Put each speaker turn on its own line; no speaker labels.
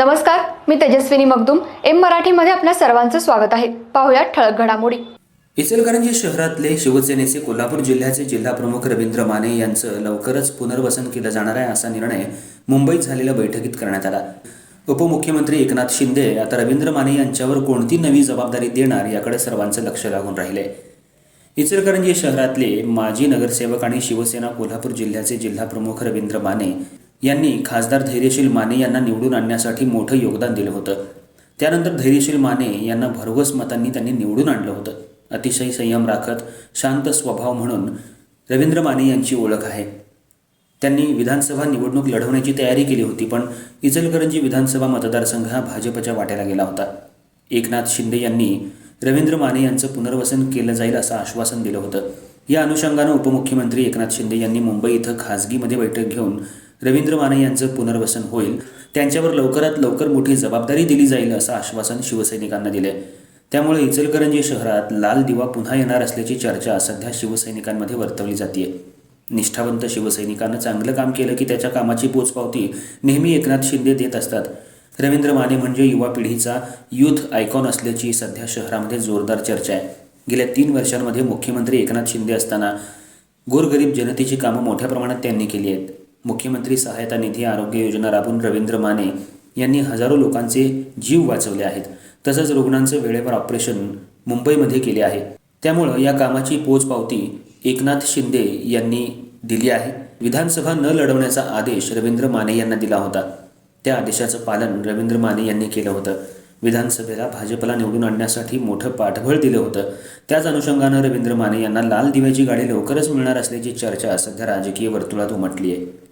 नमस्कार मी तेजस्विनी मगदुम. एम मराठीमध्ये आपल्या सर्वांचं स्वागत आहे. पाहुयात ठळक घडामोडी.
इचलकरंजी शहरातले शिवसेनेचे कोल्हापूर जिल्ह्याचे जिल्हाप्रमुख रवींद्र माने यांचं लवकरच पुनर्वसन केलं जाणार आहे असा निर्णय मुंबईत झालेल्या बैठकीत करण्यात आला. उपमुख्यमंत्री एकनाथ शिंदे आता रवींद्र माने यांच्यावर कोणती नवी जबाबदारी देणार याकडे सर्वांचं लक्ष लागून राहिले. इचलकरंजी शहरातले माजी नगरसेवक आणि शिवसेना कोल्हापूर जिल्ह्याचे जिल्हा प्रमुख रवींद्र माने यांनी खासदार धैर्यशील माने यांना निवडून आणण्यासाठी मोठं योगदान दिलं होतं. त्यानंतर धैर्यशील माने यांना भरघोस मतांनी त्यांनी निवडून आणलं होतं. अतिशय संयम राखत शांत स्वभाव म्हणून रवींद्र माने यांची ओळख आहे. त्यांनी विधानसभा निवडणूक लढवण्याची तयारी केली होती पण इचलकरंजी विधानसभा मतदारसंघ हा भाजपच्या वाट्याला गेला होता. एकनाथ शिंदे यांनी रवींद्र माने यांचं पुनर्वसन केलं जाईल असं आश्वासन दिलं होतं. या अनुषंगानं उपमुख्यमंत्री एकनाथ शिंदे यांनी मुंबई इथं खासगीमध्ये बैठक घेऊन रवींद्र माने यांचं पुनर्वसन होईल त्यांच्यावर लवकरात लवकर मोठी जबाबदारी दिली जाईल असं आश्वासन शिवसैनिकांना दिले त्यामुळे इचलकरंजी शहरात लाल दिवा पुन्हा येणार असल्याची चर्चा सध्या शिवसैनिकांमध्ये वर्तवली जाते निष्ठावंत शिवसैनिकानं चांगलं काम केलं की त्याच्या कामाची पोचपावती नेहमी एकनाथ शिंदे देत असतात. रवींद्र माने म्हणजे युवा पिढीचा युथ आयकॉन असल्याची सध्या शहरामध्ये जोरदार चर्चा आहे. गेल्या तीन वर्षांमध्ये मुख्यमंत्री एकनाथ शिंदे असताना गोरगरीब जनतेची कामं मोठ्या प्रमाणात त्यांनी केली आहेत. मुख्यमंत्री सहायता निधी आरोग्य योजना राबून रवींद्र माने यांनी हजारो लोकांचे जीव वाचवले आहेत. तसंच रुग्णांचं वेळेवर ऑपरेशन मुंबईमध्ये केले आहे. त्यामुळं या कामाची पोचपावती एकनाथ शिंदे यांनी दिली आहे. विधानसभा न लढवण्याचा आदेश रवींद्र माने यांना दिला होता. त्या आदेशाचं पालन रवींद्र माने यांनी केलं होतं. विधानसभेला भाजपला निवडून आणण्यासाठी मोठं पाठबळ दिलं होतं. त्याच अनुषंगानं रवींद्र माने यांना लाल दिव्याची गाडी लवकरच मिळणार असल्याची चर्चा सध्या राजकीय वर्तुळात उमटली आहे.